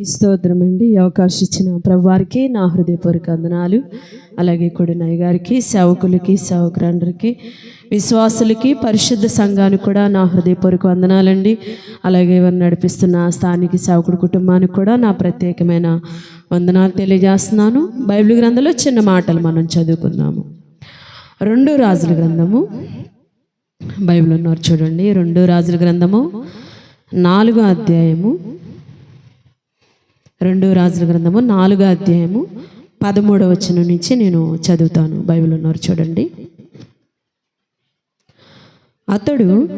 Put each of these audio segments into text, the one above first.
స్తోత్రం అండి అవకాశం ఇచ్చిన ప్రభువారికి నా హృదయపూర్వక వందనాలు. అలాగే కొడినయ్య గారికి సేవకులకి సేవకులందరికీ విశ్వాసులకి పరిశుద్ధ సంఘానికి కూడా నా హృదయపూర్వక వందనాలండి. అలాగే వారు నడిపిస్తున్న స్థానిక సేవకుడు కుటుంబానికి కూడా నా ప్రత్యేకమైన వందనాలు తెలియజేస్తున్నాను. బైబిల్ గ్రంథంలో చిన్న మాటలు మనం చదువుకుందాము. రెండు రాజుల గ్రంథము. బైబిల్ ఉన్నారు చూడండి. రెండు రాజుల గ్రంథము. నాలుగో అధ్యాయము. రెండు రాజుల గ్రంథము నాలుగో అధ్యాయము పదమూడవ వచనం నుంచి నేను చదువుతాను. బైబిల్ ఉన్నారు చూడండి. అతడు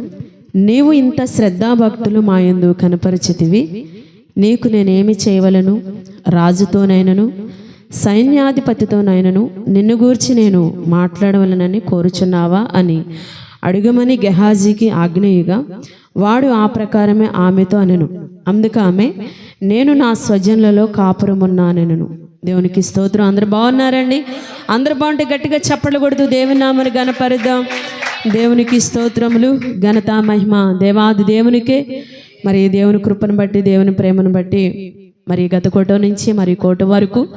నీవు ఇంత శ్రద్ధాభక్తులు మా యందు కనపరిచితివి. నీకు నేనేమి చేయవలను? రాజుతోనైనను? సైన్యాధిపతితోనైనను? నిన్ను గూర్చి నేను మాట్లాడవలనని కోరుచున్నావా? అని అడుగమని గెహాజీకి ఆగ్నేయుగా వాడు ఆ ప్రకారమే ఆమెతో అనెను. అందుకు ఆమె నేను నా స్వజనులలో కాపురమున్నానెను దేవునికి స్తోత్రం. అందరు బాగున్నారండి? అందరు బాగుంటే గట్టిగా చప్పట్లు కొడుతూ దేవుని నామని గనపరిద్దాం దేవునికి స్తోత్రములు ఘనత మహిమ దేవాది దేవునికే. మరి దేవుని కృపను బట్టి దేవుని ప్రేమను బట్టి మరి గత కోట నుంచి మరి కోట వరకు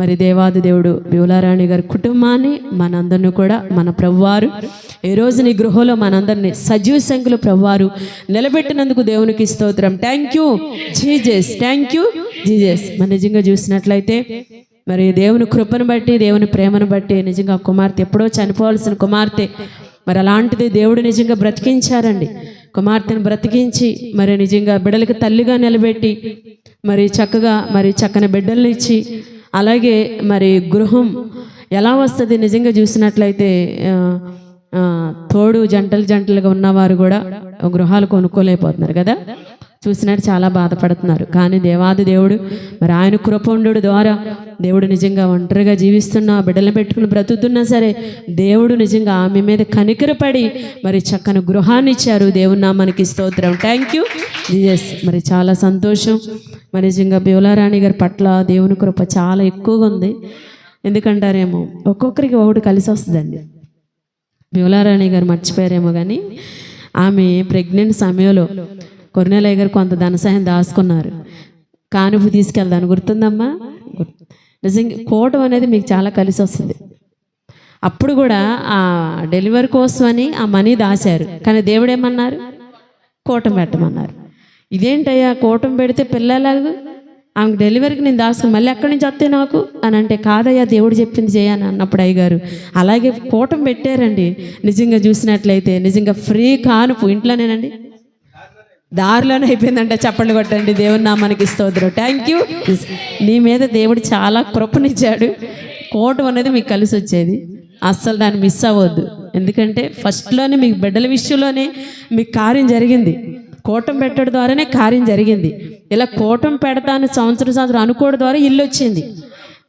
మరి దేవాది దేవుడు బివులారాణి గారి కుటుంబాన్ని మనందరిని కూడా మన ప్రభువారు ఈ రోజు నీ గృహంలో మనందరినీ సజీవ సంఖ్యలో ప్రభువారు నిలబెట్టినందుకు దేవునికి స్తోత్రం. Thank you Jesus thank you Jesus మన నిజంగా చూసినట్లయితే మరి దేవుని కృపను బట్టి దేవుని ప్రేమను బట్టి నిజంగా కుమార్తె ఎప్పుడో చనిపోవాల్సిన కుమార్తె మరి అలాంటిది దేవుడు నిజంగా బ్రతికించారండి. కుమార్తెను బ్రతికించి మరి నిజంగా బిడలకు తల్లిగా నిలబెట్టి మరి చక్కగా మరి చక్కని బిడ్డల్ని ఇచ్చి అలాగే మరి గృహం ఎలా వస్తుంది నిజంగా చూసినట్లయితే తోడు జంటలు జంటలుగా ఉన్నవారు కూడా గృహాలు కొనుక్కోలేకపోతున్నారు కదా? చూసినట్టు చాలా బాధపడుతున్నారు. కానీ దేవాది దేవుడు మరి ఆయన కృపండు ద్వారా దేవుడు నిజంగా ఒంటరిగా జీవిస్తున్న బిడ్డలను పెట్టుకుని బ్రతుకుతున్నా సరే దేవుడు నిజంగా ఆమె మీద కనికరపడి మరి చక్కని గృహాన్ని ఇచ్చారు. దేవుని మనకి స్తోత్రం. థ్యాంక్ యూ జీఎస్ మరి చాలా సంతోషం. మరి నిజంగా బివలారాణి గారి పట్ల దేవుని కృప చాలా ఎక్కువగా ఉంది. ఎందుకంటారేమో ఒక్కొక్కరికి ఒకటి కలిసి వస్తుందండి. బివలారాణి గారు మర్చిపోయారేమో కానీ ఆమె ప్రెగ్నెంట్ సమయంలో కొరినేలయ్య గారు కొంత ధన సహాయం దాచుకున్నారు. కానుపు తీసుకెళ్దాను గుర్తుందమ్మా? నిజంగా కోటం అనేది మీకు చాలా కలిసి వస్తుంది. అప్పుడు కూడా ఆ డెలివరీ కోసం అని ఆ మనీ దాశారు కానీ దేవుడు ఏమన్నారు? కోటం పెట్టమన్నారు. ఇదేంటయ్యా కోటం పెడితే పిల్లలాగు? ఆమెకు డెలివరీకి నేను దాసు మళ్ళీ ఎక్కడి నుంచి వస్తే నాకు? అని అంటే కాదయ్యా దేవుడు చెప్పింది చేయని అన్నప్పుడు అయ్యగారు. అలాగే కోటం పెట్టారండి. నిజంగా చూసినట్లయితే నిజంగా ఫ్రీ కానుపు ఇంట్లోనేనండి. దారిలోనే అయిపోయిందంటే చప్పట్లు కొట్టండి. దేవుని నామానికి స్తోత్రం. థ్యాంక్ యూ నీ మీద దేవుడు చాలా కృపనిచ్చాడు. కోటం అనేది మీకు కలిసి వచ్చేది. అస్సలు దాన్ని మిస్ అవ్వద్దు. ఎందుకంటే ఫస్ట్లోనే మీకు బిడ్డల విషయంలోనే మీకు కార్యం జరిగింది. కోటం పెట్టడం ద్వారానే కార్యం జరిగింది. ఇలా కోటం పెడతాను సంవత్సరం సంవత్సరం అనుకోవడం ద్వారా ఇల్లు వచ్చింది.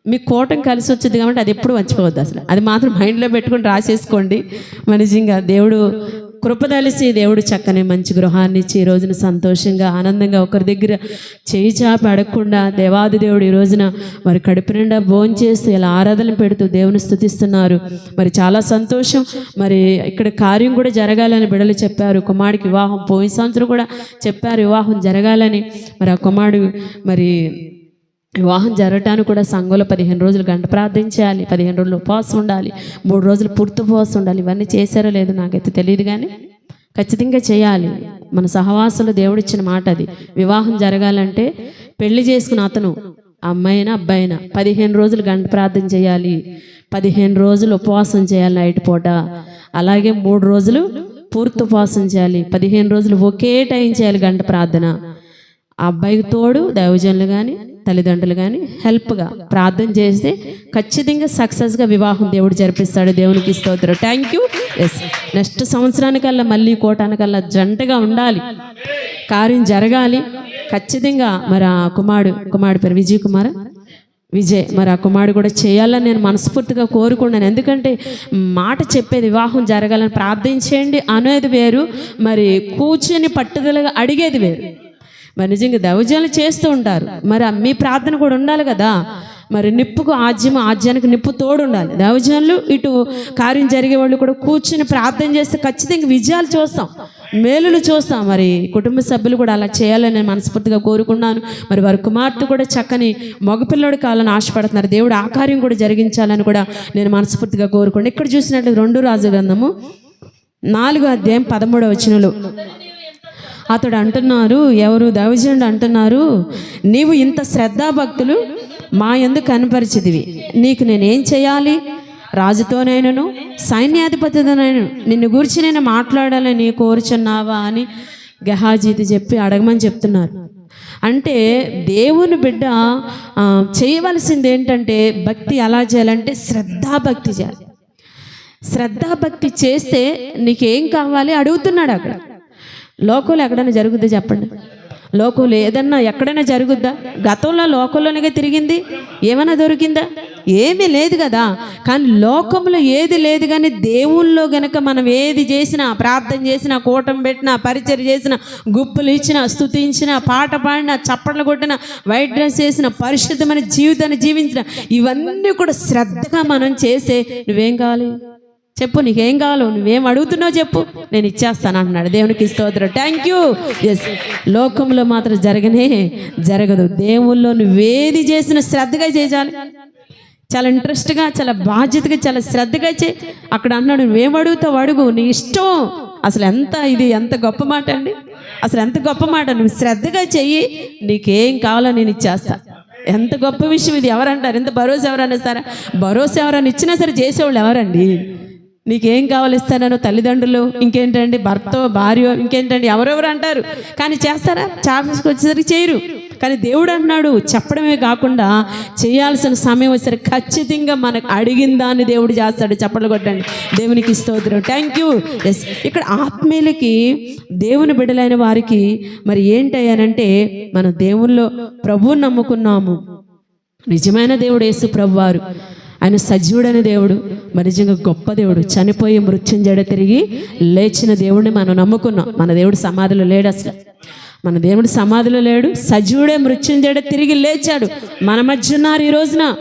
మీకు కోటం కలిసి వచ్చింది కాబట్టి అది ఎప్పుడు మర్చిపోవద్దు అసలు. అది మాత్రం మైండ్లో పెట్టుకుని రాసేసుకోండి. మన నిజంగా దేవుడు కృపదలిసి దేవుడు చక్కని మంచి గృహాన్ని ఇచ్చి ఈ రోజున సంతోషంగా ఆనందంగా ఒకరి దగ్గర చేయి చాపి అడగకుండా దేవాది దేవుడు ఈ రోజున మరి కడుపు నిండా భోజనం ఇలా ఆరాధన పెడుతూ దేవుని స్థుతిస్తున్నారు. మరి చాలా సంతోషం. మరి ఇక్కడ కార్యం కూడా జరగాలని బిడలు చెప్పారు. కుమారుడికి వివాహం పోయిన సంవత్సరం కూడా చెప్పారు వివాహం జరగాలని. మరి ఆ కుమారుడు మరి వివాహం జరగటానికి కూడా సంఘంలో పదిహేను రోజులు గంట ప్రార్థన చేయాలి పదిహేను రోజులు ఉపవాసం ఉండాలి మూడు రోజులు పూర్తి ఉపవాసం ఉండాలి. ఇవన్నీ చేశారో లేదో నాకైతే తెలియదు కానీ ఖచ్చితంగా చేయాలి. మన సహవాసంలో దేవుడిచ్చిన మాట అది. వివాహం జరగాలంటే పెళ్ళి చేసుకున్న అతను అమ్మాయినా అబ్బాయినా పదిహేను రోజులు గంట ప్రార్థన చేయాలి పదిహేను రోజులు ఉపవాసం చేయాలి నైట్ పూట. అలాగే మూడు రోజులు పూర్తి ఉపవాసం చేయాలి పదిహేను రోజులు ఒకే టైం చేయాలి గంట ప్రార్థన. ఆ అబ్బాయికి తోడు దైవజనులు కానీ తల్లిదండ్రులు కానీ హెల్ప్గా ప్రార్థన చేస్తే ఖచ్చితంగా సక్సెస్గా వివాహం దేవుడు జరిపిస్తాడు. దేవునికి స్తోత్రం. థ్యాంక్ యూ ఎస్ నెక్స్ట్ సంవత్సరానికల్లా మళ్ళీ కోటానికల్లా జంటగా ఉండాలి. కార్యం జరగాలి. ఖచ్చితంగా మరి ఆ కుమారుడు కుమారుడు పేరు విజయ్ కుమార్. విజయ్ మరి ఆ కుమారుడు కూడా చేయాలని నేను మనస్ఫూర్తిగా కోరుకున్నాను ఎందుకంటే మాట చెప్పేది వివాహం జరగాలని ప్రార్థించేయండి. అనేది వేరు. మరి కూర్చొని పట్టుదలగా అడిగేది వేరు. మరి నిజంగా దౌర్జన్యాలు చేస్తూ ఉంటారు మరి మీ ప్రార్థన కూడా ఉండాలి కదా? మరి నిప్పుకు ఆజ్యం ఆజ్యానికి నిప్పు తోడు ఉండాలి దైవజనులు ఇటు కార్యం జరిగే వాళ్ళు కూడా కూర్చుని ప్రార్థన చేస్తే ఖచ్చితంగా విజయాలు చూస్తాం. మేలులు చూస్తాం. మరి కుటుంబ సభ్యులు కూడా అలా చేయాలని నేను మనస్ఫూర్తిగా కోరుకున్నాను. మరి వారి కుమార్తె కూడా చక్కని మగపిల్లడు కావాలని ఆశపడుతున్నారు. దేవుడు ఆ కార్యం కూడా జరిగించాలని కూడా నేను మనస్ఫూర్తిగా కోరుకున్నాను. ఇక్కడ చూసినట్లు రెండు రాజు గ్రంథము నాలుగో అధ్యాయం పదమూడవ వచనంలో. అతడు అంటున్నారు ఎవరు దైవజనుడు అంటున్నారు నీవు ఇంత శ్రద్ధాభక్తులు మా ఎందుకు కనపరిచిదివి నీకు నేనేం చేయాలి? రాజుతోనైనను సైన్యాధిపతితోనైనా నిన్ను గురించి నేను మాట్లాడాలని కోరుచున్నావా అని గహాజీతి చెప్పి అడగమని చెప్తున్నారు. అంటే దేవుని బిడ్డ చేయవలసింది ఏంటంటే భక్తి ఎలా చేయాలంటే శ్రద్ధాభక్తి చేయాలి. శ్రద్ధాభక్తి చేస్తే నీకేం కావాలి? అడుగుతున్నాడు అక్కడ. లోకంలో ఎక్కడైనా జరుగుద్దా చెప్పండి? లోకంలో ఏదన్నా ఎక్కడైనా జరుగుద్దా? గతంలో లోకంలోనిగా తిరిగింది? ఏమైనా దొరికిందా? ఏమీ లేదు కదా. కానీ లోకంలో ఏది లేదు కానీ దేవుల్లో గనక మనం ఏది చేసినా ప్రార్థన చేసినా కూటం పెట్టినా పరిచయం చేసినా గుప్పులు ఇచ్చినా స్థుతించినా పాట పాడినా చప్పట్లు కొట్టిన వైట్ డ్రెస్ చేసిన పరిశుద్ధమైన జీవితాన్ని జీవించిన ఇవన్నీ కూడా శ్రద్ధగా మనం చేసే నువ్వేం కావాలి? చెప్పు నీకేం కావాలో నువ్వేం అడుగుతున్నావు చెప్పు. నేను ఇచ్చేస్తాను అంటున్నాడు. దేవునికి స్తోత్రం. థ్యాంక్ యూ ఎస్ లోకంలో మాత్రం జరగనే జరగదు. దేవుల్లో నువ్వేది చేసిన శ్రద్ధగా చేయాలి. చాలా ఇంట్రెస్ట్గా చాలా బాధ్యతగా చాలా శ్రద్ధగా చే అక్కడ అన్నాడు నువ్వేం అడుగుతావు అడుగు. నీ ఇష్టం. అసలు ఎంత ఇది ఎంత గొప్ప మాట అండి. అసలు ఎంత గొప్ప మాట. నువ్వు శ్రద్ధగా చెయ్యి. నీకేం కావాలో నేను ఇచ్చేస్తా. ఎంత గొప్ప విషయం ఇది. ఎవరంటారు? ఎంత భరోసా ఎవరన్నా సరే భరోసా ఎవరైనా ఇచ్చినా సరే చేసేవాళ్ళు ఎవరండి? నీకేం కావాలి ఇస్తానో తల్లిదండ్రులు? ఇంకేంటండి భర్త భార్య ఇంకేంటండి? ఎవరెవరు అంటారు? కానీ చేస్తారా? చాపీస్కి వచ్చేసరికి చేయరు. కానీ దేవుడు అంటున్నాడు చెప్పడమే కాకుండా చేయాల్సిన సమయం వచ్చేసరికి ఖచ్చితంగా మనకు అడిగిన దాన్ని దేవుడు చేస్తాడు. చెప్పలు కొట్టండి. దేవునికి స్తోత్రం. థ్యాంక్ యూ ఎస్ ఇక్కడ ఆత్మీయులకి దేవుని బిడ్డలైన వారికి మరి ఏంటయ్యానంటే మన దేవుల్లో ప్రభువు నమ్ముకున్నాము. నిజమైన దేవుడు యేసు ప్రభువారు ఆయన సజీవుడైన దేవుడు మరి నిజంగా గొప్ప దేవుడు. చనిపోయి మృత్యుంజడ తిరిగి లేచిన దేవుడిని మనం నమ్ముకున్నాం. మన దేవుడు సమాధిలో లేడు అసలు. మన దేవుడు సమాధిలో లేడు సజీవుడే మృత్యుంజడ తిరిగి లేచాడు. మన మధ్య ఉన్నారు ఈ రోజున.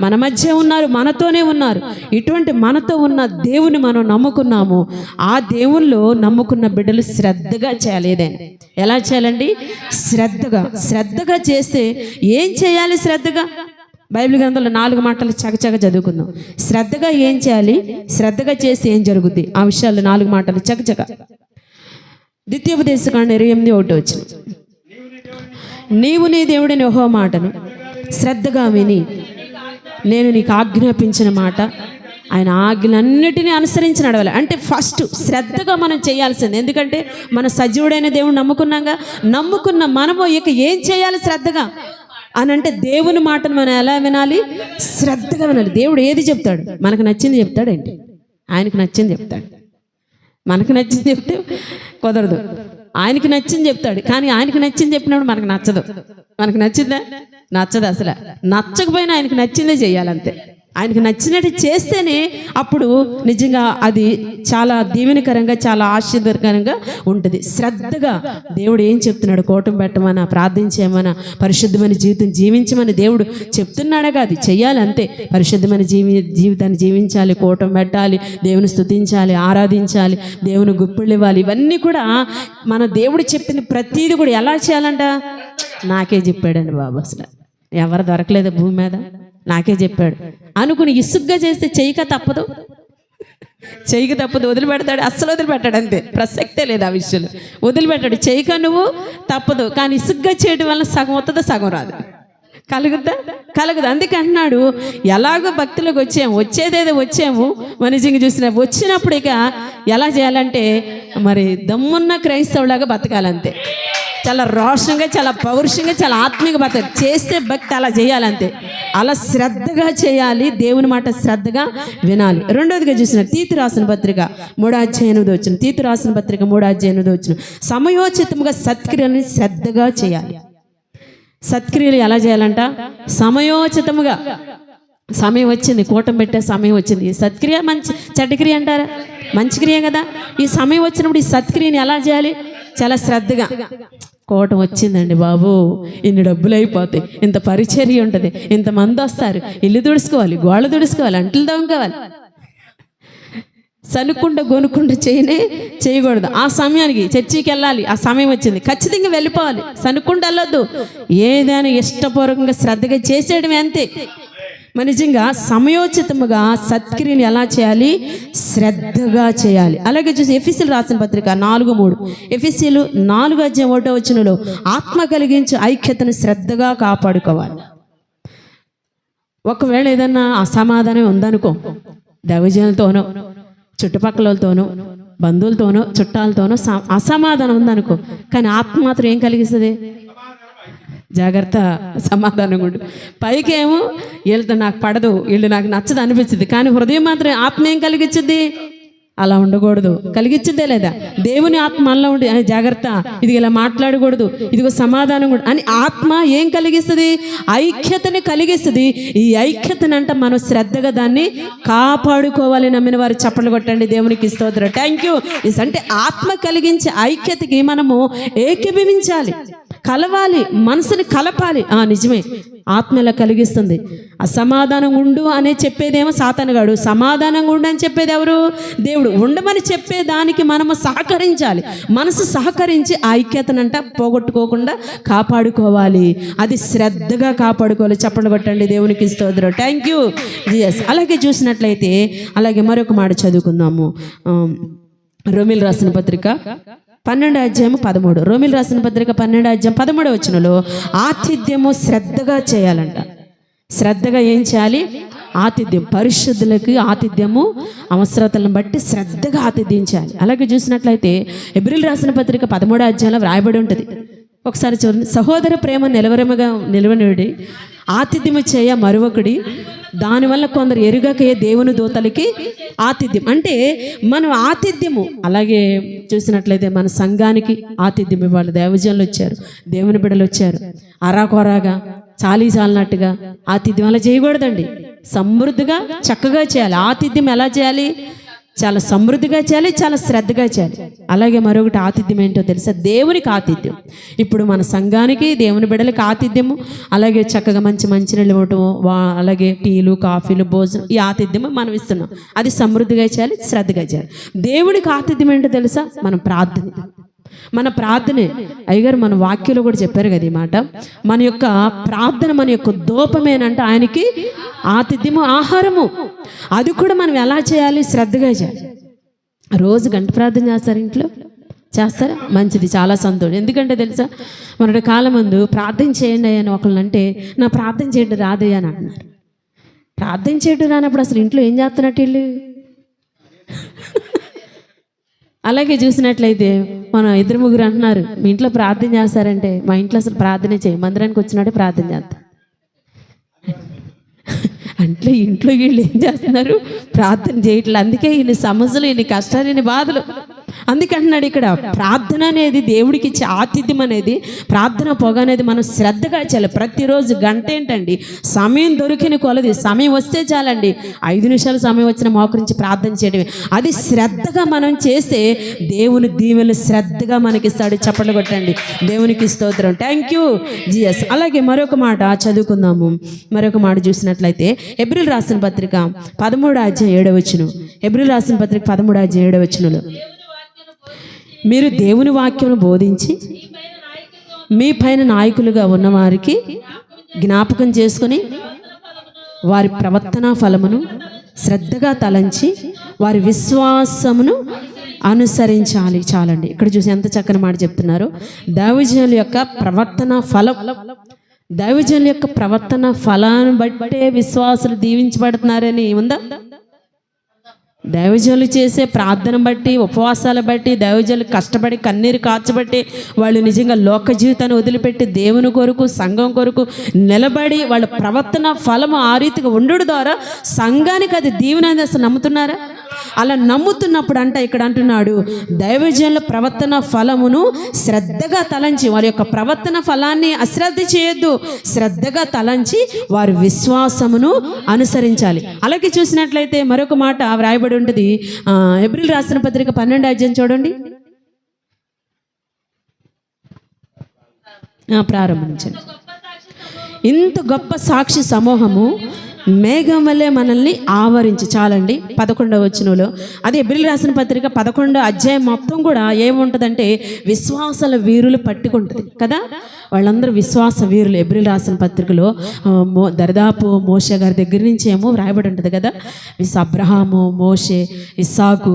మన మధ్య ఉన్నారు మనతోనే ఉన్నారు. ఇటువంటి మనతో ఉన్న దేవుని మనం నమ్ముకున్నాము. ఆ దేవుల్లో నమ్ముకున్న బిడ్డలు శ్రద్ధగా చేయాలి ఏదైనా. ఎలా చేయాలండి? శ్రద్ధగా. శ్రద్ధగా చేస్తే ఏం చేయాలి శ్రద్ధగా? బైబిల్ గ్రంథంలో నాలుగు మాటలు చకచక చదువుకుందాం. శ్రద్ధగా ఏం చేయాలి? శ్రద్ధగా చేస్తే ఏం జరుగుద్ది? ఆ విషయాలు నాలుగు మాటలు చకచక. ద్వితీయోపదేశకాండ ఇరవై ఎనిమిది ఒకటి వచ్చిన నీవు నీ దేవుడిని ఓహో మాటను శ్రద్ధగా విని నేను నీకు ఆజ్ఞాపించిన మాట ఆయన ఆజ్ఞలన్నిటినీ అనుసరించి నడవాలి. అంటే ఫస్ట్ శ్రద్ధగా మనం చేయాల్సింది. ఎందుకంటే మన సజీవుడైన దేవుడు నమ్ముకున్నాగా నమ్ముకున్న మనము ఇక ఏం చేయాలి శ్రద్ధగా? అని అంటే దేవుని మాటను మనం ఎలా వినాలి? శ్రద్ధగా వినాలి. దేవుడు ఏది చెప్తాడు? మనకు నచ్చింది చెప్తాడేంటి ఆయనకు నచ్చింది చెప్తాడు. మనకు నచ్చింది చెప్తే కుదరదు. ఆయనకి నచ్చింది చెప్తాడు. కానీ ఆయనకి నచ్చింది చెప్పినప్పుడు మనకు నచ్చదు. మనకు నచ్చిందా? నచ్చదు అసలు. నచ్చకపోయినా ఆయనకి నచ్చిందే చేయాలంతే ఆయనకు నచ్చినట్టు చేస్తేనే అప్పుడు నిజంగా అది చాలా దీవెనకరంగా చాలా ఆశ్చర్యకరంగా ఉంటుంది. శ్రద్ధగా దేవుడు ఏం చెప్తున్నాడు? కోటం పెట్టమన? ప్రార్థించేమన పరిశుద్ధమైన జీవితం జీవించమని దేవుడు చెప్తున్నాడే అది చెయ్యాలి అంతే. పరిశుద్ధమైన జీవి జీవితాన్ని జీవించాలి కోటం పెట్టాలి దేవుని స్థుతించాలి ఆరాధించాలి దేవుని గుప్పిళ్ళు ఇవ్వాలి. ఇవన్నీ కూడా మన దేవుడు చెప్పిన ప్రతీది కూడా ఎలా చేయాలంట? నాకే చెప్పాడండి బాబు అసలు. ఎవరు దొరకలేదు భూమి మీద? నాకే చెప్పాడు. అనుకుని ఇసుగ్గా చేస్తే చేయక తప్పదు. చేయక తప్పదు వదిలిపెడతాడు అస్సలు వదిలిపెట్టాడు అంతే. ప్రసక్తే లేదు ఆ విషయంలో. వదిలిపెట్టాడు చేయక నువ్వు తప్పదు కానీ ఇసుగ్గా చేయడం వల్ల సగం వస్తుందో సగం రాదు. కలుగుద్దా? కలగదు. అందుకే అంటున్నాడు ఎలాగో భక్తులకు వచ్చాము వచ్చేదేదో వచ్చాము. మనిషికి చూసిన వచ్చినప్పుడు ఇక ఎలా చేయాలంటే మరి దమ్మున్న క్రైస్తవులాగా బతకాలంతే. చాలా రోషంగా చాలా పౌరుషంగా చాలా ఆత్మీయంగా భక్తి చేస్తే భక్తి అలా చేయాలంతే. అలా శ్రద్ధగా చేయాలి దేవుని మాట శ్రద్ధగా వినాలి. రెండోదిగా చూసిన తీతి రాసిన పత్రిక మూడో ఎనిమిది వచ్చిన తీతి రాసిన పత్రిక మూడో అధ్యాయం ఎనిమిది వచ్చిన. సమయోచితముగా సత్క్రియని శ్రద్ధగా చేయాలి. సత్క్రియలు ఎలా చేయాలంట? సమయోచితముగా. సమయం వచ్చింది కూటం పెట్టే సమయం వచ్చింది. ఈ సత్క్రియ మంచి చెడ్డక్రియ అంటారా? మంచి క్రియ కదా. ఈ సమయం వచ్చినప్పుడు ఈ సత్క్రియని ఎలా చేయాలి? చాలా శ్రద్ధగా. కోటం వచ్చిందండి బాబు. ఇన్ని డబ్బులు అయిపోతాయి. ఇంత పరిచర్య ఉంటుంది. ఇంతమంది వస్తారు. ఇల్లు తుడుచుకోవాలి గోళ్ళ తుడుచుకోవాలి అంటలు దొంగకోవాలి సనుక్కుంటూ గొనుక్కుంటూ చేయనే చేయకూడదు. ఆ సమయానికి చర్చికి వెళ్ళాలి. ఆ సమయం వచ్చింది. ఖచ్చితంగా వెళ్ళిపోవాలి. సనుక్కుంటూ వెళ్ళొద్దు. ఏదైనా ఇష్టపూర్వకంగా శ్రద్ధగా చేసేయడమే అంతే. మరి నిజంగా సమయోచితముగా సత్క్రియను ఎలా చేయాలి? శ్రద్ధగా చేయాలి. అలాగే చూసి ఎఫీసీలు రాసిన పత్రిక నాలుగు మూడు. ఎఫీసీలు నాలుగు అధ్యాయం ఒకటో వచ్చినలో ఆత్మ కలిగించే ఐక్యతను శ్రద్ధగా కాపాడుకోవాలి. ఒకవేళ ఏదన్నా అసమాధానం ఉందనుకో దైవజనులతోనో చుట్టుపక్కలతోనో బంధువులతోనో చుట్టాలతోనో స- అసమాధానం ఉందనుకో కానీ ఆత్మ మాత్రం ఏం కలిగిస్తుంది? జాగ్రత్త సమాధానం ఉండు. పైకేమో వీళ్ళతో నాకు పడదు వీళ్ళు నాకు నచ్చదు అనిపించింది కానీ హృదయం మాత్రం ఆత్మ ఏం కలిగించింది అలా ఉండకూడదు. కలిగించిందే లేదా? దేవుని ఆత్మ మనలో ఉండి అని జాగ్రత్త ఇది ఇలా మాట్లాడకూడదు ఇదిగో సమాధానం కూడా అని ఆత్మ ఏం కలిగిస్తుంది? ఐక్యతని కలిగిస్తుంది. ఈ ఐక్యతనంట మనం శ్రద్ధగా దాన్ని కాపాడుకోవాలి నమ్మిన వారు చప్పట్లు కొట్టండి. దేవునికి స్తోత్రం. థ్యాంక్ యూ అంటే ఆత్మ కలిగించే ఐక్యతకి మనము ఏకీభవించాలి. కలవాలి మనసుని కలపాలి. ఆ నిజమే. ఆత్మలా కలిగిస్తుంది. అసమాధానం ఉండు అనే చెప్పేదేమో సాతనగాడు సమాధానం ఉండు అని చెప్పేది ఎవరు? దేవుడు. ఉండమని చెప్పేదానికి మనము సహకరించాలి. మనసు సహకరించి ఆ ఐక్యతనంట పోగొట్టుకోకుండా కాపాడుకోవాలి. అది శ్రద్ధగా కాపాడుకోవాలి. చప్పట్లు కొట్టండి. దేవునికి స్తోత్రం. థ్యాంక్ యూ జిఎస్ అలాగే చూసినట్లయితే అలాగే మరొక మాట చదువుకుందాము. రొమిల్ రాసిన పత్రిక పన్నెండు అధ్యాయము పదమూడు. రోమిల్ రాసిన పత్రిక పన్నెండు అధ్యాయం పదమూడు వచ్చినలో ఆతిథ్యము శ్రద్ధగా చేయాలంట. శ్రద్ధగా ఏం చేయాలి? ఆతిథ్యం. పరిశుద్ధులకి ఆతిథ్యము అవసరతలను బట్టి శ్రద్ధగా ఆతిథ్యించాలి. అలాగే చూసినట్లయితే ఎబ్రిల్ రాసిన పత్రిక పదమూడో అధ్యాయంలో వ్రాయబడి ఉంటుంది. ఒకసారి చూడండి. సహోదర ప్రేమ నిలవరముగా నిలవనుడి ఆతిథ్యము చేయ మరొకడి. దానివల్ల కొందరు ఎరుగకయ్యే దేవుని దూతలకి ఆతిథ్యం. అంటే మనం ఆతిథ్యము అలాగే చూసినట్లయితే మన సంఘానికి ఆతిథ్యం ఇవ్వాలి. దేవజనులు వచ్చారు దేవుని బిడ్డలు వచ్చారు. అరాకొరాగా చాలీ చాలినట్టుగా ఆతిథ్యం అలా చేయకూడదండి. సమృద్ధిగా చక్కగా చేయాలి. ఆతిథ్యం ఎలా చేయాలి? చాలా సమృద్ధిగా చేయాలి చాలా శ్రద్ధగా చేయాలి. అలాగే మరొకటి ఆతిథ్యం ఏంటో తెలుసా? దేవునికి ఆతిథ్యం. ఇప్పుడు మన సంఘానికి దేవుని బిడ్డలకి ఆతిథ్యము. అలాగే చక్కగా మంచి మంచినీళ్ళు ఇవ్వటం అలాగే టీలు కాఫీలు భోజనం ఈ ఆతిథ్యము మనం ఇస్తున్నాం. అది సమృద్ధిగా చేయాలి శ్రద్ధగా చేయాలి. దేవునికి ఆతిథ్యం ఏంటో తెలుసా? మనం ప్రార్థన మన ప్రార్థనే. అయ్యగారు మన వాక్యంలో కూడా చెప్పారు కదా ఈ మాట. మన యొక్క ప్రార్థన మన యొక్క దోపమేనంటే ఆయనకి ఆతిథ్యము ఆహారము. అది కూడా మనం ఎలా చేయాలి? శ్రద్ధగా చేయాలి. రోజు గంట ప్రార్థన చేస్తారు ఇంట్లో? చేస్తారా? మంచిది చాలా సంతోషం. ఎందుకంటే తెలుసా మన కాలం ముందు ప్రార్థన చేయండి అని ఒకళ్ళు అంటే నా ప్రార్థన చేయడం రాదయ్యా అని అంటున్నారు. ప్రార్థన చేయడం రానప్పుడు అసలు ఇంట్లో ఏం చేస్తున్నట్టు వీళ్ళు? అలాగే చూసినట్లయితే మన ఇద్దరు ముగ్గురు అంటున్నారు మీ ఇంట్లో ప్రార్థన చేస్తారంటే మా ఇంట్లో అసలు ప్రార్థన చేయి మందిరానికి వచ్చినట్టే ప్రార్థన చేస్తాం. అంటే ఇంట్లో వీళ్ళు ఏం చేస్తున్నారు? ప్రార్థన చేయట్లేదు అందుకే ఇన్ని సమస్యలు ఇన్ని కష్టాలు ఇన్ని బాధలు. అందుకే అంటున్నాడు ఇక్కడ ప్రార్థన అనేది దేవుడికి ఇచ్చే ఆతిథ్యం అనేది ప్రార్థన పొగ అనేది మనం శ్రద్ధగా చేయాలి. ప్రతిరోజు గంట ఏంటండి? సమయం దొరికిన కొలది సమయం వస్తే చాలండి. ఐదు నిమిషాలు సమయం వచ్చిన మోకరించి ప్రార్థన చేయడమే. అది శ్రద్ధగా మనం చేస్తే దేవుని దీవెలు శ్రద్ధగా మనకి ఇస్తాడు చప్పట్లు కొట్టండి. దేవునికి స్తోత్రం. థ్యాంక్ యూ జిఎస్ అలాగే మరొక మాట చదువుకుందాము. మరొక మాట చూసినట్లయితే ఎబ్రిల్ రాసిన పత్రిక పదమూడు అధ్యాయం ఏడవచ్చును ఎబ్రిల్ రాసిన పత్రిక పదమూడు అధ్యాయం ఏడవచ్చునులో మీరు దేవుని వాక్యమును బోధించి మీ పైన నాయకులుగా ఉన్నవారికి జ్ఞాపకం చేసుకొని వారి ప్రవర్తన ఫలమును శ్రద్ధగా తలంచి వారి విశ్వాసమును అనుసరించాలి. చాలండి. ఇక్కడ చూసి ఎంత చక్కని మాట చెప్తున్నారు. దైవజనుల యొక్క ప్రవర్తన ఫలం. దైవజనుల యొక్క ప్రవర్తన ఫలాన్ని బట్టే విశ్వాసులు దీవించబడుతున్నారని ఉందా? దైవజనులు చేసే ప్రార్థన బట్టి ఉపవాసాలు బట్టి దైవజనులు కష్టపడి కన్నీరు కాచబట్టి వాళ్ళు నిజంగా లోక జీవితాన్ని వదిలిపెట్టి దేవుని కొరకు సంఘం కొరకు నిలబడి వాళ్ళ ప్రవర్తన ఫలము ఆ రీతిగా ఉండడం ద్వారా సంఘానికి అది దీవెన అసలు నమ్ముతున్నారా? అలా నమ్ముతున్నప్పుడు అంట ఇక్కడ అంటున్నాడు దైవజనుల ప్రవర్తన ఫలమును శ్రద్ధగా తలంచి వారి యొక్క ప్రవర్తన ఫలాన్ని అశ్రద్ధ చేయొద్దు శ్రద్ధగా తలంచి వారి విశ్వాసమును అనుసరించాలి. అలాగే చూసినట్లయితే మరొక మాట వ్రాయబడి ఉంటుంది. ఏప్రిల్ రాసిన పత్రిక పన్నెండు అధ్యాయం చూడండి. ప్రారంభించండి. ఇంత గొప్ప సాక్షి సమూహము మేఘం వల్లే మనల్ని ఆవరించి చాలండి. పదకొండవ వచనంలో అదే ఎబ్రిల్ రాసిన పత్రిక పదకొండో అధ్యాయం మొత్తం కూడా ఏముంటుందంటే విశ్వాసాల వీరులు పట్టుకుంటుంది. కదా? వాళ్ళందరూ విశ్వాస వీరులు. ఎబ్రిల్ రాసిన పత్రికలో మో దరిదాపు మోషే గారి దగ్గర నుంచి ఏమో వ్రాయబడి ఉంటుంది కదా? విస్ అబ్రహాము మోషే ఇస్సాకు.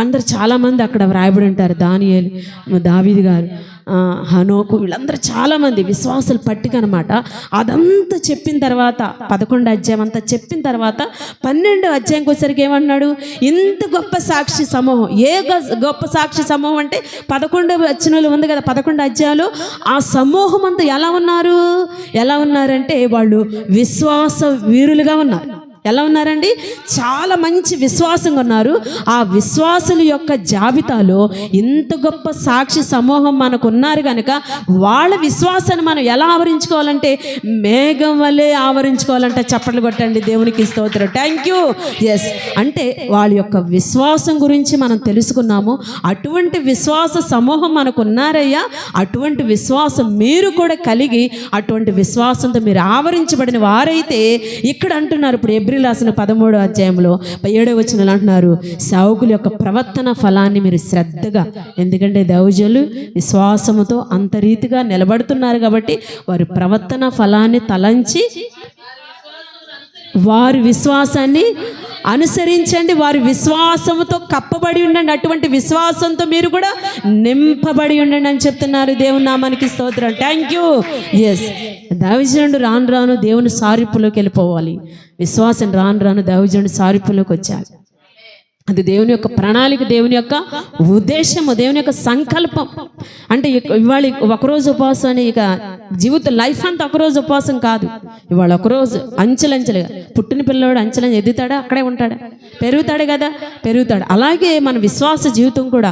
అందరు చాలామంది అక్కడ వ్రాయబడి ఉంటారు. దానియేలు దావీది గారు హనోకు. వీళ్ళందరూ చాలామంది విశ్వాసులు పట్టిక అనమాట అదంతా చెప్పిన తర్వాత పదకొండు అధ్యాయం అంతా చెప్పిన తర్వాత పన్నెండు అధ్యాయంకి వచ్చరికి ఏమన్నాడు ఇంత గొప్ప సాక్షి సమూహం. ఏ గొప్ప సాక్షి సమూహం అంటే పదకొండు వచ్చిన ఉంది కదా పదకొండు అధ్యాయాలు. ఆ సమూహం అంతా ఎలా ఉన్నారు? ఎలా ఉన్నారంటే వాళ్ళు విశ్వాస వీరులుగా ఉన్నారు. ఎలా ఉన్నారండి? చాలా మంచి విశ్వాసంగా ఉన్నారు. ఆ విశ్వాసుల యొక్క జాబితాలో ఇంత గొప్ప సాక్షి సమూహం మనకు ఉన్నారు కనుక వాళ్ళ విశ్వాసాన్ని మనం ఎలా ఆవరించుకోవాలంటే మేఘం వల్లే ఆవరించుకోవాలంటే చప్పట్లు కొట్టండి దేవునికి స్తోత్రం. థ్యాంక్ యూ ఎస్ అంటే వాళ్ళ యొక్క విశ్వాసం గురించి మనం తెలుసుకున్నాము. అటువంటి విశ్వాస సమూహం మనకు ఉన్నారయ్యా. అటువంటి విశ్వాసం మీరు కూడా కలిగి అటువంటి విశ్వాసంతో మీరు ఆవరించబడిన వారైతే ఇక్కడ అంటున్నారు. ఇప్పుడు హెబ్రి రాసిన పదమూడో అధ్యాయంలో ఏడో వచ్చిన అంటున్నారు సావుకుల యొక్క ప్రవర్తన ఫలాన్ని మీరు శ్రద్ధగా ఎందుకంటే దౌజలు విశ్వాసముతో అంత రీతిగా నిలబడుతున్నారు కాబట్టి వారి ప్రవర్తన ఫలాన్ని తలంచి వారి విశ్వాసాన్ని అనుసరించండి వారి విశ్వాసముతో కప్పబడి ఉండండి. అటువంటి విశ్వాసంతో మీరు కూడా నింపబడి ఉండండి అని చెప్తున్నారు. దేవుని నామానికి స్తోత్రం థ్యాంక్ యూ ఎస్ దావిజనుడు రాను రాను దేవుని సారిపులోకి వెళ్ళిపోవాలి. విశ్వాసం రాను రాను దావిజనుడు సారిపులోకి వచ్చాలి అది దేవుని యొక్క ప్రణాళిక దేవుని యొక్క ఉద్దేశము దేవుని యొక్క సంకల్పం. అంటే ఇవాళ ఒకరోజు ఉపవాసం అని ఇక జీవిత లైఫ్ అంతా ఒకరోజు ఉపవాసం కాదు. ఇవాళ ఒకరోజు అంచెలంచెలుగా పుట్టిన పిల్లవాడు అంచెలను ఎదుగుతాడా? అక్కడే ఉంటాడా? పెరుగుతాడు కదా? పెరుగుతాడు. అలాగే మన విశ్వాస జీవితం కూడా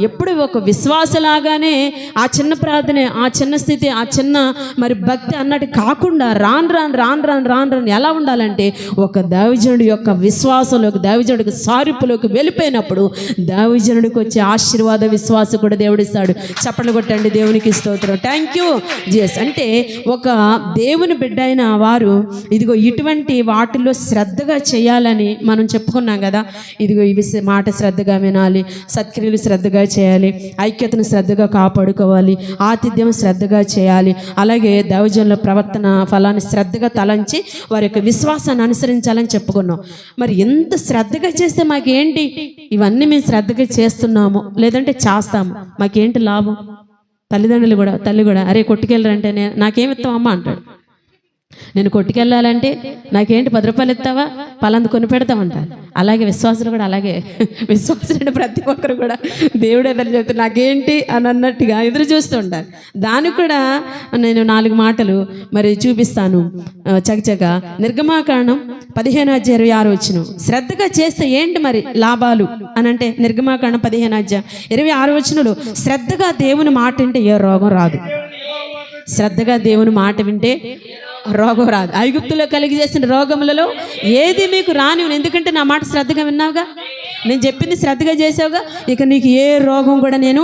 ఎప్పుడు ఒక విశ్వాసలాగానే ఆ చిన్న ప్రార్థన ఆ చిన్న స్థితి ఆ చిన్న మరి భక్తి అన్నట్టు కాకుండా రాను రాను రాను రాను రాను రాను ఎలా ఉండాలంటే ఒక దైవజనుడు యొక్క విశ్వాసంలో ఒక దైవజనుడికి మారింపులోకి వెళ్ళిపోయినప్పుడు దావిజనుడికి వచ్చే ఆశీర్వాద విశ్వాసం కూడా దేవుడిస్తాడు. చప్పట్లు కొట్టండి దేవునికి స్తోత్రం. థ్యాంక్ యూ జెస్ అంటే ఒక దేవుని బిడ్డ అయిన వారు ఇదిగో ఇటువంటి వాటిల్లో శ్రద్ధగా చేయాలని మనం చెప్పుకున్నాం కదా. ఇదిగో ఇవి మాట శ్రద్ధగా వినాలి సత్క్రియలు శ్రద్ధగా చేయాలి ఐక్యతను శ్రద్ధగా కాపాడుకోవాలి ఆతిథ్యం శ్రద్ధగా చేయాలి. అలాగే దైవజనుల ప్రవర్తన ఫలాన్ని శ్రద్ధగా తలంచి వారి యొక్క విశ్వాసాన్ని అనుసరించాలని చెప్పుకున్నాం. మరి ఎంత శ్రద్ధగా చేస్తే మాకేంటి ఇవన్నీ మేము శ్రద్ధగా చేస్తున్నాము. లేదంటే చేస్తాము. మాకేంటి లాభం? తల్లిదండ్రులు కూడా తల్లి కూడా అరే కొట్టుకెళ్ళరంటే నాకేమిత్తాం అమ్మ అంటాడు. నేను కొట్టుకెళ్ళాలంటే నాకేంటి పది రూపాయలు ఇస్తావా? పలాంది కొని పెడతామంటారు అలాగే విశ్వాసులు కూడా అలాగే. విశ్వాసులు ప్రతి ఒక్కరు కూడా దేవుడు ఎదురు చెప్తే నాకేంటి అని అన్నట్టుగా ఎదురు చూస్తూ ఉంటారు. దానికి కూడా నేను నాలుగు మాటలు మరి చూపిస్తాను. చకచక నిర్గమాకాండం పదిహేను అధ్యాయ ఇరవై ఆరు వచ్చిన. శ్రద్ధగా చేస్తే ఏంటి మరి లాభాలు? అని అంటే నిర్గమాకాండం పదిహేను అధ్యాయ ఇరవై ఆరు వచ్చినలు శ్రద్ధగా దేవుని మాట అంటే ఏ రోగం రాదు. శ్రద్ధగా దేవుని మాట వింటే రోగం రాదు. ఐగుప్తులో కలిగి చేసిన రోగములలో ఏది మీకు రాని ఎందుకంటే నా మాట శ్రద్ధగా విన్నావుగా? నేను చెప్పింది శ్రద్ధగా చేసావుగా ఇక నీకు ఏ రోగం కూడా నేను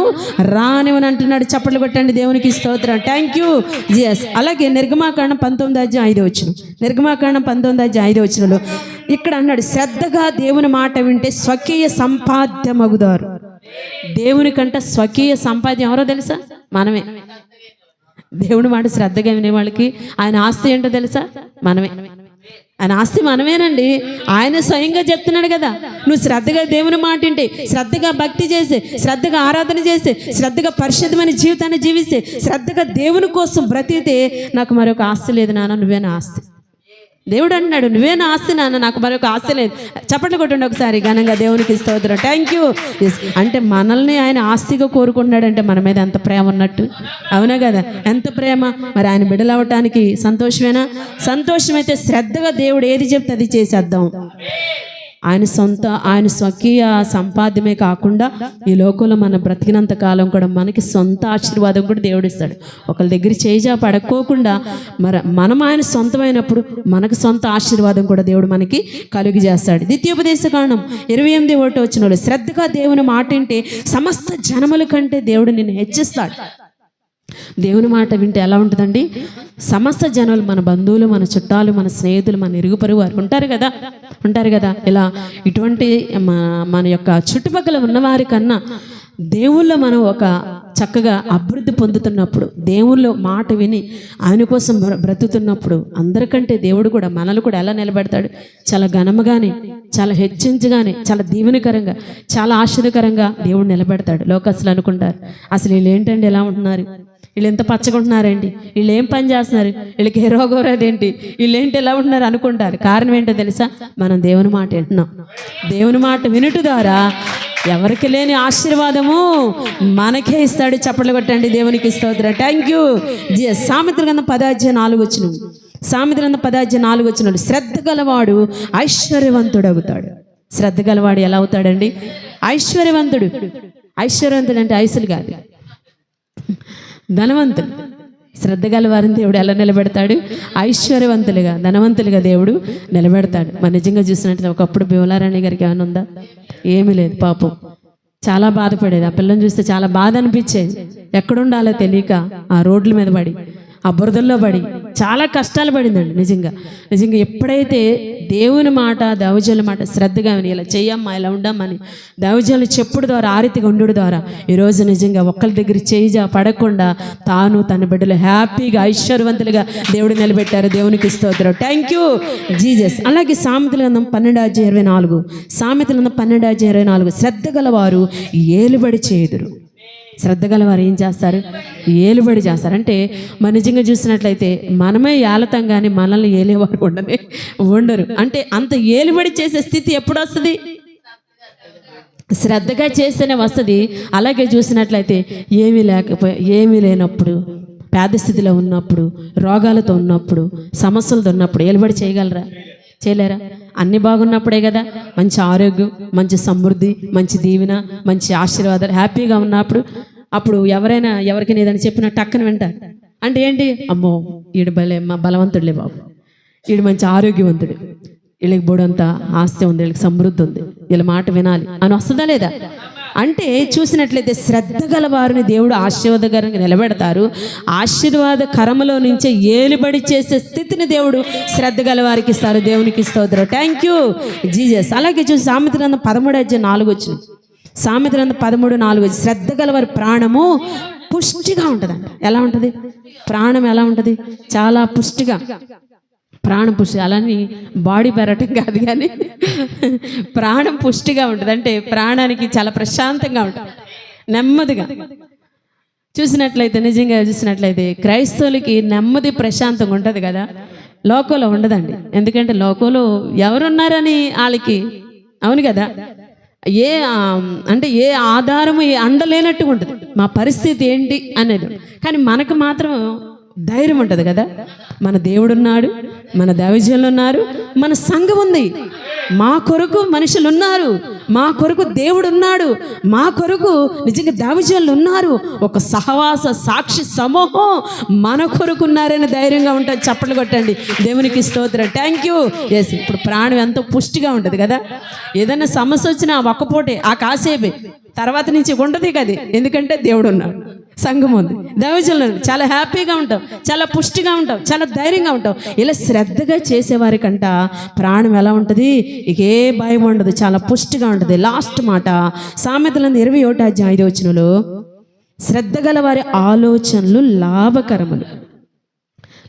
రానివని అంటున్నాడు. చప్పట్లు కొట్టండి దేవునికి స్తోత్రం. థ్యాంక్ యూ జిఎస్ అలాగే నిర్గమాకరణం పంతొమ్మిది అధ్యాయం ఐదు వచ్చిన నిర్గమాకరణం పంతొమ్మిది అధ్యాయం ఐదు వచ్చినలో ఇక్కడ అన్నాడు శ్రద్ధగా దేవుని మాట వింటే స్వకీయ సంపాద్యమగుదారు. దేవుని కంట స్వకీయ సంపాద్యం ఎవరో తెలుసా? మనమే. దేవుని మాట శ్రద్ధగా వినే వాళ్ళకి ఆయన ఆస్తి ఏంటో తెలుసా? మనమే. ఆయన ఆస్తి మనమేనండి. ఆయన స్వయంగా చెప్తున్నాడు కదా. నువ్వు శ్రద్ధగా దేవుని మాట వింటే శ్రద్ధగా భక్తి చేసి శ్రద్ధగా ఆరాధన చేసి శ్రద్ధగా పరిశుద్ధమైన జీవితాన్ని జీవిస్తే శ్రద్ధగా దేవుని కోసం బ్రతికితే నాకు మరొక ఆస్తి లేదు నాన్న నువ్వేనా ఆస్తి. దేవుడు అంటున్నాడు నువ్వే నా ఆస్తి నాన్న నాకు మరొక ఆస్తి లేదు. చప్పట్లు కొట్టండి ఒకసారి ఘనంగా దేవునికి స్తోత్రం. థ్యాంక్ యూ అంటే మనల్ని ఆయన ఆస్తిగా కోరుకుంటున్నాడంటే మన మీద ఎంత ప్రేమ ఉన్నట్టు? అవునా కదా? ఎంత ప్రేమ? మరి ఆయన బిడలవటానికి సంతోషమేనా? సంతోషమైతే శ్రద్ధగా దేవుడు ఏది చెప్తే అది చేసేద్దాం. ఆయన సొంత ఆయన స్వకీయ సంపాద్యమే కాకుండా ఈ లోకంలో మనం బ్రతికినంత కాలం కూడా మనకి సొంత ఆశీర్వాదం కూడా దేవుడు ఇస్తాడు. ఒకరి దగ్గర చేజా పడకోకుండా మరి మనం ఆయన సొంతమైనప్పుడు మనకు సొంత ఆశీర్వాదం కూడా దేవుడు మనకి కలుగు చేస్తాడు. ద్వితీయోపదేశ కారణం ఇరవై ఎనిమిది ఒకటి వచ్చిన వాళ్ళు శ్రద్ధగా దేవుని మాట వింటే సమస్త జనముల కంటే దేవుడు నిన్ను హెచ్చిస్తాడు. దేవుని మాట వింటే ఎలా ఉంటుందండి? సమస్త జనులు మన బంధువులు మన చుట్టాలు మన స్నేహితులు మన ఇరుగుపరు వారు ఉంటారు కదా? ఉంటారు కదా? ఇలా ఇటువంటి మన మన యొక్క చుట్టుపక్కల ఉన్నవారి కన్నా దేవుళ్ళో మనం ఒక చక్కగా అభివృద్ధి పొందుతున్నప్పుడు దేవుళ్ళు మాట విని ఆయన కోసం బ్ర- బ్రతుకుతున్నప్పుడు అందరికంటే దేవుడు కూడా మనల్ని కూడా ఎలా నిలబెడతాడు? చాలా ఘనముగానే చాలా హెచ్చించగానే చాలా దీవెనకరంగా చాలా ఆశ్చర్యకరంగా దేవుడు నిలబెడతాడు. లోకస్లు అనుకుంటారు. అసలు వీళ్ళు ఏంటండి ఎలా ఉంటున్నారు? వీళ్ళు ఎంత పచ్చకుంటున్నారండి వీళ్ళు ఏం పని చేస్తున్నారు? వీళ్ళకి ఏ రోగం రాదేంటి? వీళ్ళు ఏంటి ఎలా ఉంటున్నారు అనుకుంటారు. కారణం ఏంటో తెలుసా? మనం దేవుని మాట వింటున్నాం. దేవుని మాట వినుట ద్వారా ఎవరికి లేని ఆశీర్వాదము మనకే ఇస్తాడు. చప్పట్లు కొట్టండి. దేవునికి స్తోత్రం. థ్యాంక్ యూ సామెత్ర గంధ పదాధ్యాయ నాలుగు వచ్చిన సామెత్ర గంధ పదాధ్యాయ నాలుగు వచ్చినాడు శ్రద్ధ గలవాడు ఐశ్వర్యవంతుడు అవుతాడు శ్రద్ధ గలవాడు ఎలా అవుతాడండి? ఐశ్వర్యవంతుడు. ఐశ్వర్యవంతుడు అంటే ఐసులు కాదు. ధనవంతులు. శ్రద్ధ గలవారిని దేవుడు ఎలా నిలబెడతాడు? ఐశ్వర్యవంతులుగా ధనవంతులుగా దేవుడు నిలబెడతాడు. మన నిజంగా చూసినట్టు ఒకప్పుడు బివలారాణి గారికి ఏమైనా ఉందా? ఏమీ లేదు పాపం. చాలా బాధపడేది. ఆ పిల్లని చూస్తే చాలా బాధ అనిపించేది. ఎక్కడుండాలో తెలియక ఆ రోడ్ల మీద పడి ఆ బురదల్లో పడి చాలా కష్టాలు పడిందండి నిజంగా. నిజంగా ఎప్పుడైతే దేవుని మాట దౌజల మాట శ్రద్ధగా విని ఇలా చెయ్యమ్మా ఇలా ఉండమ్మని దౌజలు చెప్పుడు ద్వారా ఆరితిగా ఉండు ద్వారా ఈరోజు నిజంగా ఒక్కరి దగ్గర చేయిజా పడకుండా తాను తన బిడ్డలు హ్యాపీగా ఐశ్వర్యవంతులుగా దేవుడు నిలబెట్టారు. దేవునికి స్తోత్రం. థ్యాంక్ యూ జీజస్ అలాగే సామెతల గంధం పన్నెండు ఇరవై నాలుగు. సామెతల గంధం పన్నెండు ఇరవై నాలుగు. శ్రద్ధ గలవారు ఏలుబడి చేయుదురు. శ్రద్ధ గలవారు ఏం చేస్తారు? ఏలుబడి చేస్తారు. అంటే మన నిజంగా చూసినట్లయితే మనమే ఏలతాం కానీ మనల్ని ఏలేవారు ఉండనే ఉండరు. అంటే అంత ఏలుబడి చేసే స్థితి ఎప్పుడు వస్తుంది? శ్రద్ధగా చేస్తేనే వస్తుంది. అలాగే చూసినట్లయితే ఏమీ లేకపోయి ఏమీ లేనప్పుడు పేద స్థితిలో ఉన్నప్పుడు రోగాలతో ఉన్నప్పుడు సమస్యలతో ఉన్నప్పుడు ఏలుబడి చేయగలరా? చేయలేరా? అన్ని బాగున్నప్పుడే కదా. మంచి ఆరోగ్యం మంచి సమృద్ధి మంచి దీవెన మంచి ఆశీర్వాదాలు హ్యాపీగా ఉన్నప్పుడు అప్పుడు ఎవరైనా ఎవరికైనా ఏదైనా చెప్పినా టక్కన వింటారు అంటే ఏంటి? అమ్మో ఈడు బలే మా బలవంతుడులే బాబు. ఈడు మంచి ఆరోగ్యవంతుడు. వీళ్ళకి బోడంత ఆస్తి ఉంది వీళ్ళకి సమృద్ధి ఉంది. వీళ్ళ మాట వినాలి. అని వస్తుందా లేదా? అంటే చూసినట్లయితే శ్రద్ధ గల వారిని దేవుడు ఆశీర్వాదకరంగా నిలబెడతారు. ఆశీర్వాద కరములో నుంచే ఏలుబడి చేసే స్థితిని దేవుడు శ్రద్ధ గల వారికి ఇస్తారు. దేవునికి స్తోత్రం. థ్యాంక్ యూ జీజస్ అలాగే చూసి సామెత గ్రంథం పదమూడు అధ్యాయం నాలుగు వచ్చిన సామెత గ్రంథం పదమూడు నాలుగు వచ్చి శ్రద్ధ గల వారి ప్రాణము పుష్టిగా ఉంటుందంట. ఎలా ఉంటుంది? ప్రాణం ఎలా ఉంటుంది? చాలా పుష్టిగా. ప్రాణం పుష్టి అలాని బాడీ పెరగటం కాదు కానీ ప్రాణం పుష్టిగా ఉంటుంది. అంటే ప్రాణానికి చాలా ప్రశాంతంగా ఉంటుంది. నెమ్మదిగా. చూసినట్లయితే నిజంగా చూసినట్లయితే క్రైస్తవులకి నెమ్మది ప్రశాంతంగా ఉంటుంది కదా. లోకంలో ఉండదండి. ఎందుకంటే లోకంలో ఎవరున్నారని వాళ్ళకి అవును కదా. ఏ అంటే ఏ ఆధారము ఏ అండలేనట్టుగా ఉంటుంది. మా పరిస్థితి ఏంటి అనేది. కానీ మనకు మాత్రం ధైర్యం ఉంటుంది కదా? మన దేవుడు ఉన్నాడు మన దైవజనులు ఉన్నారు మన సంఘం ఉంది. మా కొరకు మనుషులు ఉన్నారు మా కొరకు దేవుడు ఉన్నాడు మా కొరకు నిజంగా దైవజనులు ఉన్నారు ఒక సహవాస సాక్షి సమూహం మన కొరకు ఉన్నారని ధైర్యంగా ఉంటుంది. చప్పట్లు కొట్టండి. దేవునికి స్తోత్రం. థ్యాంక్ యూ ఎస్ ఇప్పుడు ప్రాణం ఎంతో పుష్టిగా ఉంటుంది కదా? ఏదైనా సమస్య వచ్చినా ఒక్కపోటే ఆ కాసేపే. తర్వాత నుంచి ఉండదు కదా? ఎందుకంటే దేవుడు ఉన్నాడు సంఘం ఉంది. దైవజనులు చాలా హ్యాపీగా ఉంటాం చాలా పుష్టిగా ఉంటాం చాలా ధైర్యంగా ఉంటాం. ఇలా శ్రద్ధగా చేసేవారికంట ప్రాణం ఎలా ఉంటుంది? ఇక ఏ భయం ఉండదు చాలా పుష్టిగా ఉంటుంది. లాస్ట్ మాట సామెతలంది ఇరవై ఒకటి అధ్యాయ ఐదు వచ్చినలో శ్రద్ధ గల వారి ఆలోచనలు లాభకరములు.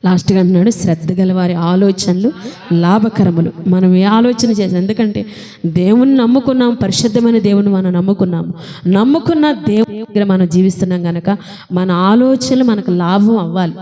లాస్ట్గా అంటున్నాడు శ్రద్ధ గల వారి ఆలోచనలు లాభకరములు. మనం ఏ ఆలోచన చేసాం? ఎందుకంటే దేవుని నమ్ముకున్నాం పరిశుద్ధమైన దేవుని మనం నమ్ముకున్నాము. నమ్ముకున్న దేవుని దగ్గర మనం జీవిస్తున్నాం కనుక మన ఆలోచనలు మనకు లాభం అవ్వాలి.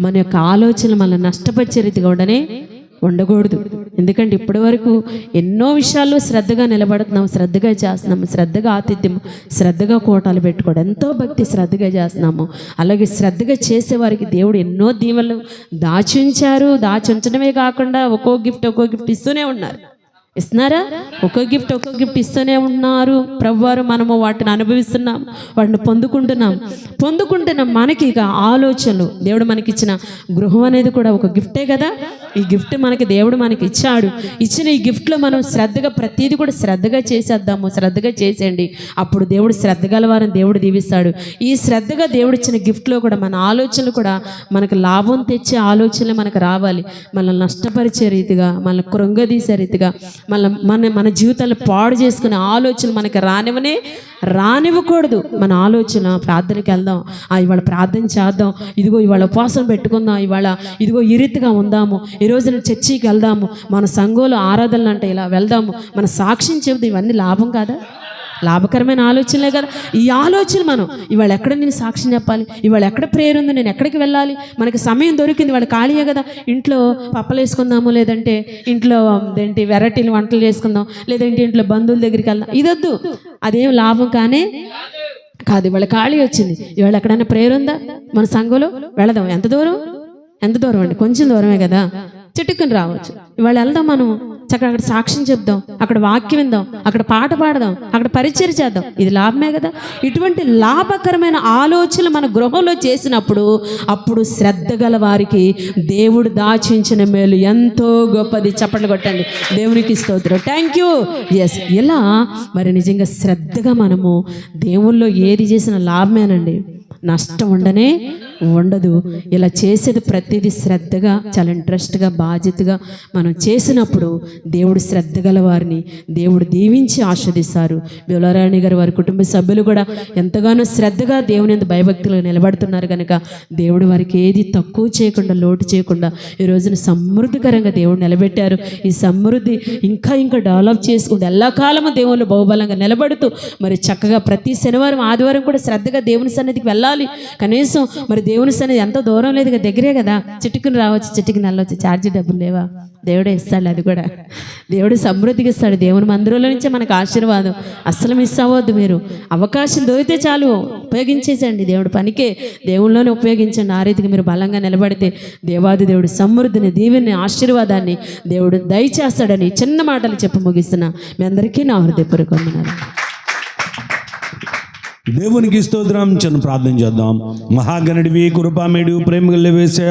మన యొక్క ఆలోచనలు మన నష్టపరిచే రీతిగా ఉండనే ఉండకూడదు. ఎందుకంటే ఇప్పటి వరకు ఎన్నో విషయాల్లో శ్రద్ధగా నిలబడుతున్నాం శ్రద్ధగా చేస్తున్నాము శ్రద్ధగా ఆతిథ్యం శ్రద్ధగా కోటాలు పెట్టుకోవడం ఎంతో భక్తి శ్రద్ధగా చేస్తున్నాము. అలాగే శ్రద్ధగా చేసేవారికి దేవుడు ఎన్నో దీవెలు దాచుంచారు. దాచుంచడమే కాకుండా ఒక్కో గిఫ్ట్ ఒక్కో గిఫ్ట్ ఇస్తూనే ఉన్నారు. ఇస్తున్నారా? ఒక్కో గిఫ్ట్ ఒక్కో గిఫ్ట్ ఇస్తూనే ఉన్నారు. ప్రభువారు మనము వాటిని అనుభవిస్తున్నాం వాటిని పొందుకుంటున్నాం. పొందుకుంటున్నాం మనకి ఇక ఆలోచనలు దేవుడు మనకిచ్చిన గృహం అనేది కూడా ఒక గిఫ్టే కదా? ఈ గిఫ్ట్ మనకి దేవుడు మనకి ఇచ్చాడు. ఇచ్చిన ఈ గిఫ్ట్లో మనం శ్రద్ధగా ప్రతిదీ కూడా శ్రద్ధగా చేసేద్దాము శ్రద్ధగా చేసేయండి. అప్పుడు దేవుడు శ్రద్ధ గలవారని దేవుడు దీవిస్తాడు. ఈ శ్రద్ధగా దేవుడు ఇచ్చిన గిఫ్ట్లో కూడా మన ఆలోచనలు కూడా మనకు లాభం తెచ్చే ఆలోచనలు మనకు రావాలి. మనల్ని నష్టపరిచే రీతిగా మనల్ని కృంగదీసే రీతిగా మన మన మన జీవితాలు పాడు చేసుకునే ఆలోచన మనకి రానివనే రానివ్వకూడదు. మన ఆలోచన ప్రార్థనకి వెళ్దాం. ఆ ఇవాళ ప్రార్థన చేద్దాం. ఇదిగో ఇవాళ ఉపవాసం పెట్టుకుందాం. ఇవాళ ఇదిగో ఈ రీతిగా ఉందాము. ఈ రోజున చర్చికి వెళ్దాము. మన సంఘంలో ఆరాధనలు అంటే ఇలా వెళ్దాము. మన సాక్ష్యం చెబుతూ ఇవన్నీ లాభం కాదా? లాభకరమైన ఆలోచనలే కదా. ఈ ఆలోచన మనం ఇవాళ ఎక్కడ నేను సాక్ష్యం చెప్పాలి? ఇవాళ ఎక్కడ ప్రేయర్ ఉంది? నేను ఎక్కడికి వెళ్ళాలి? మనకి సమయం దొరికింది వాళ్ళు ఖాళీయే కదా. ఇంట్లో పప్పలు వేసుకుందాము లేదంటే ఇంట్లో ఏంటి వెరైటీలు వంటలు చేసుకుందాం లేదంటే ఇంట్లో బంధువుల దగ్గరికి వెళ్దాం. ఇదొద్దు. అదేం లాభం కానీ కాదు. ఇవాళ ఖాళీ వచ్చింది. ఇవాళ ఎక్కడైనా ప్రేయర్ ఉందా? మన సంఘంలో? వెళదాం. ఎంత దూరం? ఎంత దూరం అండి? కొంచెం దూరమే కదా. చిట్టుకుని రావచ్చు. ఇవాళ వెళ్దాం మనం. చక్కగా అక్కడ సాక్ష్యం చెప్దాం అక్కడ వాక్యం విందాం అక్కడ పాట పాడదాం అక్కడ పరిచయం చేద్దాం. ఇది లాభమే కదా? ఇటువంటి లాభకరమైన ఆలోచనలు మన గృహంలో చేసినప్పుడు అప్పుడు శ్రద్ధ గల వారికి దేవుడు దాచించిన మేలు ఎంతో గొప్పది. చప్పట్లు కొట్టండి. దేవునికి స్తోత్రం. థ్యాంక్ యూ ఎస్ ఇలా మరి నిజంగా శ్రద్ధగా మనము దేవుల్లో ఏది చేసిన లాభమేనండి. నష్టం ఉండనే ఉండదు. ఇలా చేసేది ప్రతిదీ శ్రద్ధగా చాలా ఇంట్రెస్ట్గా బాధ్యతగా మనం చేసినప్పుడు దేవుడు శ్రద్ధ గల వారిని దేవుడు దీవించి ఆస్వాదిస్తారు బివలారాణి గారు వారి కుటుంబ సభ్యులు కూడా ఎంతగానో శ్రద్ధగా దేవుని ఎందు భయభక్తులు నిలబడుతున్నారు కనుక దేవుడు వారికి ఏది తక్కువ చేయకుండా లోటు చేయకుండా ఈ రోజున సమృద్ధికరంగా దేవుడు నిలబెట్టారు. ఈ సమృద్ధి ఇంకా ఇంకా డెవలప్ చేసుకుంటూ ఎల్లకాలము దేవుళ్ళు బహుబలంగా నిలబడుతూ మరి చక్కగా ప్రతి శనివారం ఆదివారం కూడా శ్రద్ధగా దేవుని సన్నిధికి వెళ్ళాలి. కనీసం మరి దేవుని సన్నిధి ఎంత దూరం లేదు కదా దగ్గరే కదా. చిట్టుకుని రావచ్చు చిట్టుకుని వెళ్ళవచ్చు ఛార్జీ డబ్బులు లేవా? దేవుడే ఇస్తాడు అది కూడా. దేవుడు సమృద్ధికి ఇస్తాడు. దేవుని మందిరంలో నుంచే మనకు ఆశీర్వాదం. అస్సలు మిస్ అవ్వద్దు మీరు. అవకాశం దొరికితే చాలు. ఉపయోగించేసండి దేవుడు పనికే దేవుళ్ళలోనే ఉపయోగించండి. ఆ రీతికి మీరు బలంగా నిలబడితే దేవాది దేవుడు సమృద్ధిని దీవెని ఆశీర్వాదాన్ని దేవుడు దయచేస్తాడని చిన్న మాటలు చెప్పి ముగిస్తున్నా. మీ అందరికీ నా హృదయపూర్వకం వందనాలు. దేవునికి స్తోత్రం. చిన్న ప్రార్థన చేద్దాం. మహాగణుడివి కృపామేడు ప్రేమ వేసే